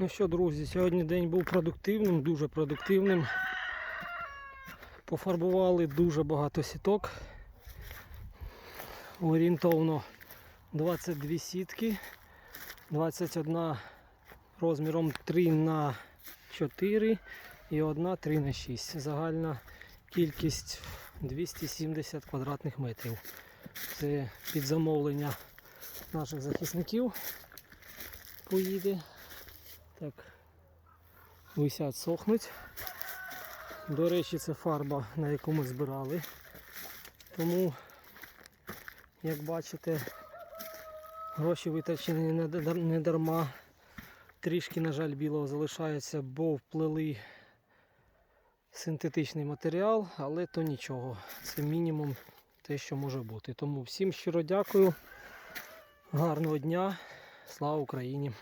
Ну що, друзі, сьогодні день був продуктивним, дуже продуктивним. Пофарбували дуже багато сіток. Орієнтовно 22 сітки, 21 розміром 3 на 4 і одна 3 на 6. Загальна кількість 270 квадратних метрів. Це під замовлення наших захисників поїде. Так, висять, сохнуть. До речі, це фарба, на яку ми збирали. Тому, як бачите, гроші витрачені не дарма. Трішки, на жаль, білого залишається, бо вплели синтетичний матеріал, але то нічого. Це мінімум те, що може бути. Тому всім щиро дякую. Гарного дня. Слава Україні!